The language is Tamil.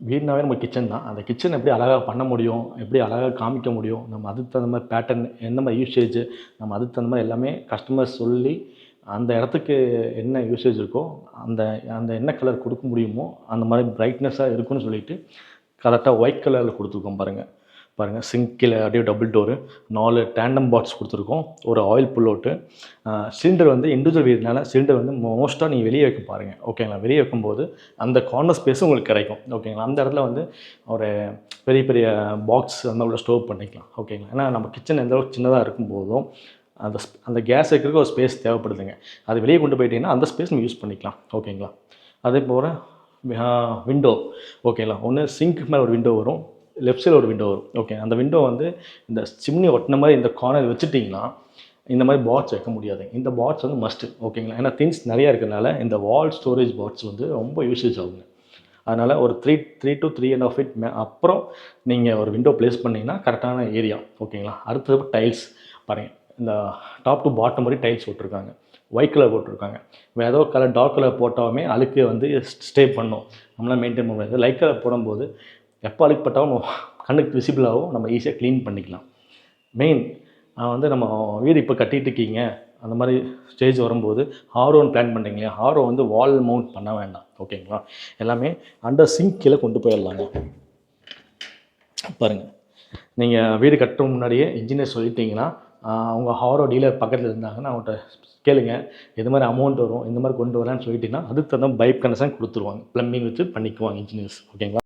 வீடுனாவே நம்ம கிச்சன் தான். அந்த கிச்சன் எப்படி அழகாக பண்ண முடியும் எப்படி அழகாக காமிக்க முடியும் நம்ம அதுக்கு தகுந்த மாதிரி பேட்டர்ன் எந்த மாதிரி யூசேஜ் நம்ம அதுக்கு தகுந்த மாதிரி எல்லாமே கஸ்டமர் சொல்லி அந்த இடத்துக்கு என்ன யூசேஜ் இருக்கோ அந்த அந்த என்ன கலர் கொடுக்க முடியுமோ அந்த மாதிரி பிரைட்னஸாக இருக்குன்னு சொல்லிட்டு கரெக்டாக ஒயிட் கலரில் கொடுத்துருக்கோம் பாருங்கள் பாருங்கள் சிங்கில் அப்படியே டபுள் டோரு நாலு டேண்டம் பாட்ஸ் கொடுத்துருக்கோம். ஒரு ஆயில் புல்லோட்டு சிலிண்டர் வந்து இண்டிவிஜுவல் வீடுனால சிலிண்டர் வந்து மோஸ்ட்டாக நீங்கள் வெளியே வைக்க பாருங்கள் ஓகேங்களா வெளியே வைக்கும்போது அந்த கார்னர் ஸ்பேஸும் உங்களுக்கு கிடைக்கும். ஓகேங்களா அந்த இடத்துல வந்து ஒரு பெரிய பெரிய பாக்ஸ் அந்த உள்ள ஸ்டோர் பண்ணிக்கலாம். ஓகேங்களா ஏன்னா நம்ம கிச்சன் எந்த அளவுக்கு சின்னதாக இருக்கும்போதும் அந்த அந்த கேஸ் வைக்கிறதுக்கு ஒரு ஸ்பேஸ் தேவைப்படுதுங்க. அது வெளியே கொண்டு போயிட்டீங்கன்னா அந்த ஸ்பேஸ் நம்ம யூஸ் பண்ணிக்கலாம். ஓகேங்களா அதே போல் விண்டோ ஓகேங்களா ஒன்று சிங்க் மேலே ஒரு விண்டோ வரும். லெஃப்ட் சைடில் ஒரு விண்டோ வரும். ஓகே அந்த விண்டோ வந்து இந்த சிம்னி ஒட்டின மாதிரி இந்த கார்னர் வச்சுட்டிங்கன்னா இந்த மாதிரி பாட்ஸ் வைக்க முடியாது. இந்த பாட்ஸ் வந்து மஸ்ட்டு ஓகேங்களா ஏன்னா திங்ஸ் நிறையா இருக்கிறனால இந்த வால் ஸ்டோரேஜ் பாட்ஸ் வந்து ரொம்ப யூசேஜ் ஆகுங்க. அதனால் ஒரு three three two three and half feet மே அப்புறம் நீங்கள் ஒரு விண்டோ ப்ளேஸ் பண்ணிங்கன்னா கரெக்டான ஏரியா ஓகேங்களா அடுத்தது டைல்ஸ் பாருங்கள் இந்த டாப் டு பாட்டம் மாதிரி டைல்ஸ் போட்டிருக்காங்க. ஒயிட் கலர் போட்டிருக்காங்க. வேறு ஏதோ கலர் டார்க் கலர் போட்டாலுமே அழுக்கு வந்து ஸ்டே பண்ணும். நம்மளால் மெயின்டைன் பண்ண முடியாது. லைட் கலர் போடும்போது எப்போ அழுக்கப்பட்டாலும் கண்ணுக்கு விசிபிள் கண்ணுக்கு நம்ம ஈஸியாக க்ளீன் பண்ணிக்கலாம். மெயின் வந்து நம்ம வீடு இப்போ கட்டிகிட்ருக்கீங்க இருக்கீங்க. அந்த மாதிரி ஸ்டேஜ் வரும்போது ஹாரோன்னு பிளான் பண்ணுறீங்க ஹாரோ வந்து வால் மவுண்ட் பண்ண வேண்டாம். ஓகேங்களா எல்லாமே அண்டர் சிங்க் கீழே கொண்டு போயிடலாங்க. பாருங்கள் நீங்கள் வீடு கட்டுற முன்னாடியே இன்ஜினியர் சொல்லிட்டீங்கன்னா அவங்க ஹாரோ டீலர் பக்கத்தில் இருந்தாங்கன்னா அவங்கள்ட்ட கேளுங்க. எது மாதிரி அமௌண்ட் வரும் இந்த மாதிரி கொண்டு வரேன்னு சொல்லிட்டீங்கன்னா அதுக்கு தகுந்த பைப் கனெக்ஷன் கொடுத்துருவாங்க. ப்ளம்பிங் வச்சு பண்ணிக்குவாங்க இன்ஜினியர்ஸ் ஓகேங்களா